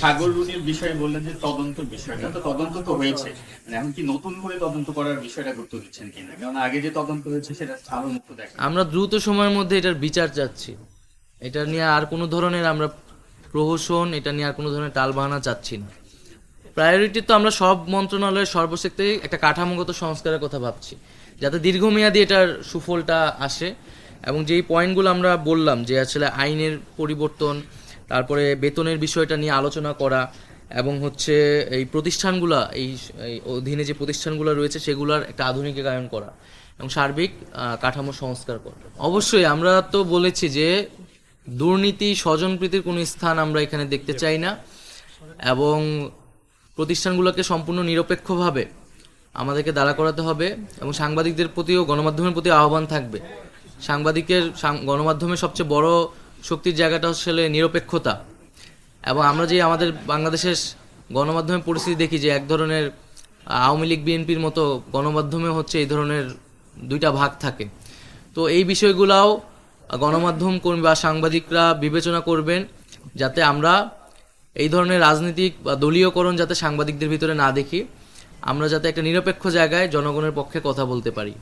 সাগর রুনির বিষয়ে বললেন যে তদন্ত বিষয়টা তো তদন্ত তো হয়েছে। মানে এখন কি নতুন করে তদন্ত করার বিষয়টা গুরুত্ব দিচ্ছেন কিনা? কারণ আগে যে তদন্ত হয়েছে, সেটা দেখা আমরা দ্রুত সময়ের মধ্যে এটার বিচার চাচ্ছি। এটা নিয়ে আর কোনো ধরনের আমরা প্রহসন, এটা নিয়ে আর কোনো ধরনের টালবাহানা চাচ্ছি না। প্রায়োরিটি তো আমরা সব মন্ত্রণালয়ের সর্বশেক্তে একটা কাঠামোগত সংস্কারের কথা ভাবছি। যাতে দীর্ঘমেয়াদী এটার সুফলটা আসে। এবং যেই পয়েন্টগুলো আমরা বললাম যে আসলে আইনের পরিবর্তন তারপরে বেতনের বিষয়টা নিয়ে আলোচনা করা এবং হচ্ছে এই প্রতিষ্ঠানগুলা, এই অধীনে যে প্রতিষ্ঠানগুলো রয়েছে সেগুলোর একটা আধুনিকায়ন করা এবং সার্বিক কাঠামো সংস্কার করা। অবশ্যই আমরা তো বলেছি যে দুর্নীতি স্বজনপ্রীতির কোনো স্থান আমরা এখানে দেখতে চাই না এবং প্রতিষ্ঠানগুলোকে সম্পূর্ণ নিরপেক্ষভাবে আমাদেরকে দাঁড়া করাতে হবে এবং সাংবাদিকদের প্রতিও গণমাধ্যমের প্রতি আহ্বান থাকবে। সাংবাদিকের গণমাধ্যমের সবচেয়ে বড় শক্তির জায়গাটা হচ্ছে নিরপেক্ষতা। এবং আমরা যে আমাদের বাংলাদেশের গণমাধ্যমের পরিস্থিতি দেখি যে এক ধরনের আওয়ামী লীগ, বিএনপির মতো গণমাধ্যমে হচ্ছে এই ধরনের দুইটা ভাগ থাকে। তো এই বিষয়গুলাও গণমাধ্যম কর্মী বা সাংবাদিকরা বিবেচনা করবেন যাতে আমরা এই ধরনের রাজনৈতিক বা দলীয়করণ যাতে সাংবাদিকদের ভিতরে না দেখি, আমরা যাতে একটা নিরপেক্ষ জায়গায় জনগণের পক্ষে কথা বলতে পারি।